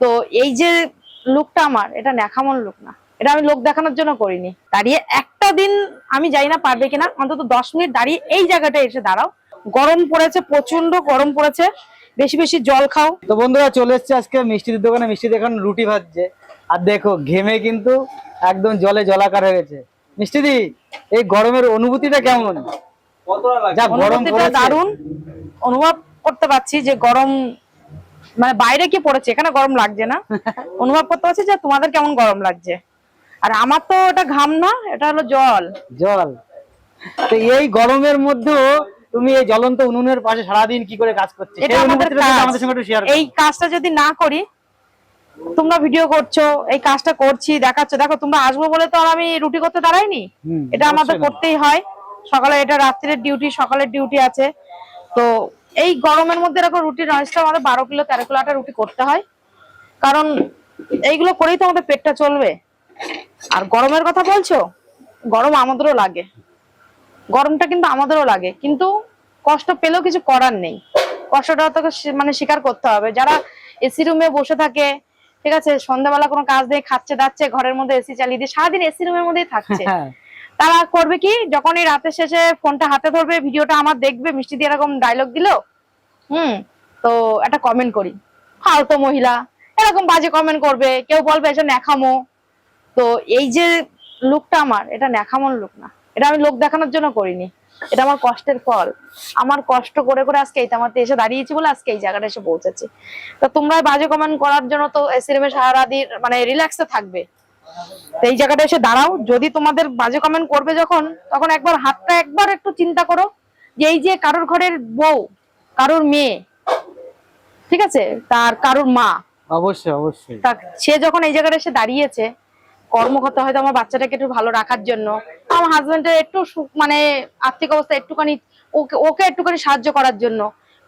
তো এই যে লুকটা আমার এটা ন্যাখামন লুক না। এটা আমি লোক দেখানোর জন্য করিনি। দাঁড়িয়ে একটা দিন আমি জানি না পারবে কিনা অন্তত দশ মিনিট দাঁড়িয়ে এই জায়গাটা এসে দাঁড়াও। গরম পড়েছে প্রচণ্ড গরম পড়েছে। বেশি বেশি জল খাও। তো বন্ধুরা চলে এসছে আজকে মিষ্টির দোকানে। মিষ্টি দেখুন রুটি ভাজছে। আর দেখো ঘেমে কিন্তু একদম জলে জলাকার হয়ে গেছে। মিষ্টি দি এই গরমের অনুভূতিটা কেমন? যা গরম অনুভূতিটা পড়েছে দারুণ। অনুভব করতে পারছি যে গরম মানে বাইরে কি পড়েছে এখানে গরম লাগছে না। অনুভব করতে পারছি যে তোমাদের কেমন গরম লাগছে। আর আমার তো এটা ঘাম না এটা হলো জল। জল। তো এই গরমের মধ্যেও তুমি এই জ্বলন্ত উনুনের পাশে সারাদিন কি করে কাজ করছ? এটা আমাদের। আমাদের সঙ্গে একটু শেয়ার এই কাজটা যদি না করি তোমরা ভিডিও করছ এই কাজটা করছি দেখাচ্ছ। দেখো তোমরা আসব বলে তো আর আমি রুটি করতে দাঁড়াইনি। এটা আমাদের করতেই হয়। সকালে এটা রাত্রের ডিউটি সকালের ডিউটি আছে। তো এই গরমের মধ্যে এরকম রুটি নয়সটা আমাদের বারো কিলো, তেরো কিলো আটা রুটি করতে হয়। কারণ এইগুলো করেই তো আমাদের পেটটা চলবে। আর গরমের কথা বলছো? গরম আমাদেরও লাগে। গরমটা কিন্তু আমাদেরও লাগে। কিন্তু কষ্ট পেলেও কিছু করার নেই। কষ্টটা তোকে মানে স্বীকার করতে হবে। যারা এসি রুমে বসে থাকে, ঠিক আছে? সন্ধ্যাবেলা কোনো কাজ নেই খাচ্ছে, দাচ্ছে, ঘরের মধ্যে এসি চালিয়ে দিয়ে, সারাদিন এসি রুমের মধ্যেই থাকছে। হ্যাঁ। তারা করবে কি যখন এই রাতের শেষে ফোনটা হাতে ধরবে, ভিডিওটা আমার দেখবে, মিষ্টি দিয়ে এরকম ডায়লগ দিলো, হুম, তো একটা কমেন্ট করি। ফালতু মহিলা, এরকম বাজে কমেন্ট করবে, কেউ বলবে এসব ন্যাখামো তো এই যে লুকটা আমার, এটা ন্যাখামোর লুক না। এটা আমি লোক দেখানোর জন্য করিনি। এটা আমার কষ্টের ফল। আমার কষ্ট করে করে আজকে এই তামাতে এসে দাঁড়িয়েছি বলে আজকে এই জায়গাটা এসে পৌঁছেছি। তো তোমরা বাজে কমেন্ট করার জন্য তো এসি রুমে সারাদিন মানে রিল্যাক্সে থাকবে। তো এই জায়গাটা এসে দাঁড়াও। যদি তোমাদের বাজে কমেন্ট করবে যখন তখন একবার হাতটা একবার একটু চিন্তা করো যে এই যে কারোর ঘরের বউ কারোর মেয়ে ঠিক আছে? তার কারোর মা। অবশ্যই অবশ্যই। সে যখন এই জায়গাটা এসে দাঁড়িয়েছে কর্মকর্তা হয়তো আমার বাচ্চাটাকে একটু ভালো রাখার জন্য আমার হাজবেন্ডের একটু মানে আর্থিক অবস্থা একটুখানি ওকে ওকে একটুখানি সাহায্য করার জন্য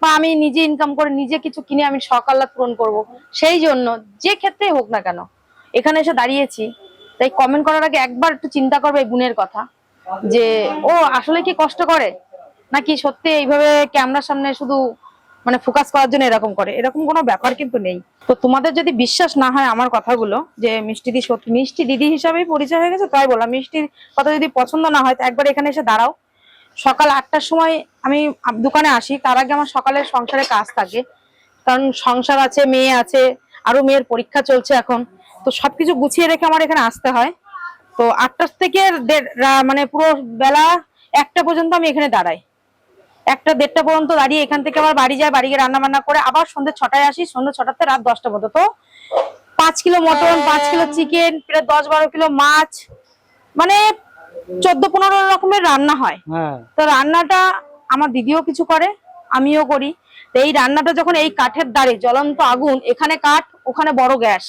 বা আমি নিজে ইনকাম করে নিজে কিছু কিনে আমি সকাল্লা পূরণ করব সেই জন্য যে ক্ষেত্রে হোক না কেন এখানে এসে দাঁড়িয়েছি। তাই কমেন্ট করার আগে একবার একটু চিন্তা করবে এই বোনের কথা। যে, ও আসলে কি কষ্ট করে? নাকি সত্যি এইভাবে ক্যামেরার সামনে শুধু মানে ফোকাস করার জন্য এরকম করে? এরকম কোনো ব্যাপার কিন্তু নেই। তো তোমাদের যদি বিশ্বাস না হয় আমার কথাগুলো, যে মিষ্টি দি সত্যি, মিষ্টি দিদি হিসাবেই পরিচয় হয়ে গেছে, তাই বললাম। মিষ্টির কথা যদি পছন্দ না হয়, তো একবার এখানে এসে দাঁড়াও। সকাল আটটার সময় আমি দোকানে আসি, তার আগে আমার সকালের সংসারে কাজ থাকে। কারণ সংসার আছে, মেয়ে আছে, আরও মেয়ের পরীক্ষা চলছে এখন। তো সবকিছু গুছিয়ে রেখে আমার এখানে আসতে হয়। তো আটটার থেকে মানে পুরো বেলা একটা পর্যন্ত আমি এখানে দাঁড়াই। একটা দেড়টা পর্যন্ত দাঁড়িয়ে এখান থেকে আবার বাড়ি যায় বাড়ি গিয়ে রান্না বান্না করে আবার সন্ধ্যে ছটায় আসি সন্ধ্যে ছটাতে রাত দশটা পর্যন্ত। তো পাঁচ কিলো মটন পাঁচ কিলো চিকেন প্রায় দশ বারো কিলো মাছ মানে চোদ্দ পনেরো রকমের রান্না হয়। হ্যাঁ। তো রান্নাটা আমার দিদিও কিছু করে আমিও করি। তো এই রান্নাটা যখন এই কাঠের দাঁড়ে জ্বলন্ত আগুন এখানে কাঠ ওখানে বড় গ্যাস।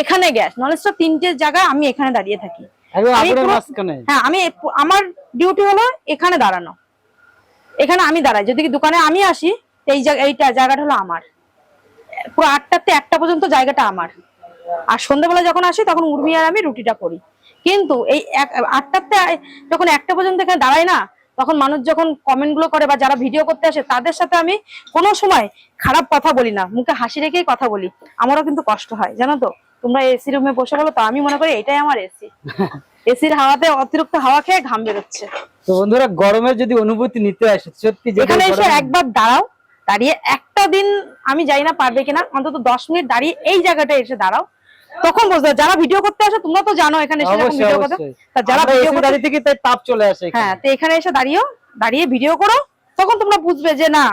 এখানে গ্যাস নলেজটা তিনটে জায়গায় আমি এখানে দাঁড়িয়ে থাকি। হ্যাঁ আমি আমার ডিউটি হলো এখানে দাঁড়ানো। এখানে আমি দাঁড়াই। যদি দোকানে আমি আসি এই জায়গা এইটা জায়গাটা হলো আমার। পুরো আটটাতে একটা পর্যন্ত জায়গাটা আমার। আর সন্ধ্যাবেলা যখন আসি তখন উর্মি আর আমি রুটিটা করি। কিন্তু এই আটটাতে যখন একটা পর্যন্ত এখানে দাঁড়াই না তখন মানুষ যখন কমেন্টগুলো করে বা যারা ভিডিও করতে আসে তাদের সাথে আমি কোনো সময় খারাপ কথা বলি না। মুখে হাসি রেখেই কথা বলি। আমারও কিন্তু কষ্ট হয় জানো তো? তোমরা এসি রুমে বসে বলো তো আমি মনে করি এটাই আমার এসি এসির হাওয়াতে অতিরিক্ত হাওয়া খেয়ে ঘাম বেরোচ্ছে। তো বন্ধুরা গরমের যদি অনুভূতি নিতে আসে সত্যি যে এখানে এসে একবার দাঁড়াও দাঁড়িয়ে একটা দিন আমি জানি না পারবে কিনা অন্তত দশ মিনিট দাঁড়িয়ে এই জায়গাটা এসে দাঁড়াও। তখন বুঝতে যারা ভিডিও করতে আসে তোমরা তো জানো এখানে এসে ভিডিও করতে। যারা ভিডিও করতে দাঁড়িয়ে থেকে তাই তাপ চলে আসে হ্যাঁ তো এখানে এসে দাঁড়িয়েও দাঁড়িয়ে ভিডিও করো তখন তোমরা বুঝবে যে না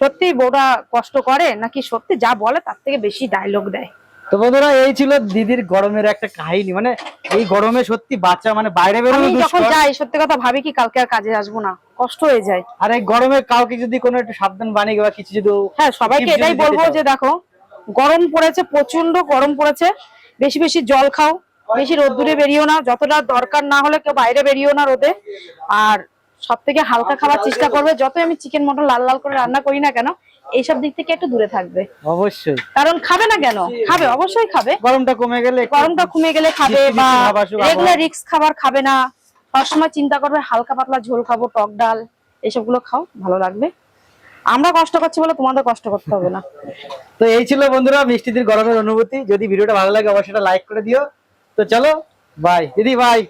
সত্যি বউটা কষ্ট করে নাকি সত্যি যা বলে তার থেকে বেশি ডায়লগ দেয়। তো বন্ধুরা এই ছিল দিদির গরমের একটা কাহিনী। মানে এই গরমে সত্যি বাচ্চা মানে বাইরে বেরোনো যখন যাই সত্যি কথা ভাবি কি কালকে আর কাজে আসব না কষ্ট হয়ে যায়। আর এই গরমে কাউকে যদি কোনো একটু সাবধান বানিয়ে বা কিছু যদি হ্যাঁ সবাইকে এটাই বলব যে দেখো গরম পড়েছে প্রচণ্ড গরম পড়েছে। বেশি বেশি জল খাও বেশি রোদ্দুরে বেরিও না। যতটা দরকার না হলে কেউ বাইরে বেরিও না রোদে। আর সব থেকে হালকা খাওয়ার চেষ্টা করবে যতই আমি চিকেন মটন লাল লাল করে রান্না করি না কেন এইসব দিক থেকে একটু দূরে থাকবে। অবশ্যই। কারণ খাবে না কেন? খাবে অবশ্যই খাবে। গরমটা কমে গেলে গরমটা কমে গেলে খাবে বা। রেগুলার রিক্স খাবার খাবে না। সবসময় চিন্তা করবে হালকা পাতলা ঝোল খাব টক ডাল এসবগুলো খাও ভালো লাগবে। আমরা কষ্ট করছি বলে তোমাদের কষ্ট করতে হবে না। তো এই ছিল বন্ধুরা মিষ্টিদের গরমের অনুভূতি। যদি ভিডিওটা ভালো লাগে, অবশ্যই লাইক করে দিও। তো চলো বাই দিদি বাই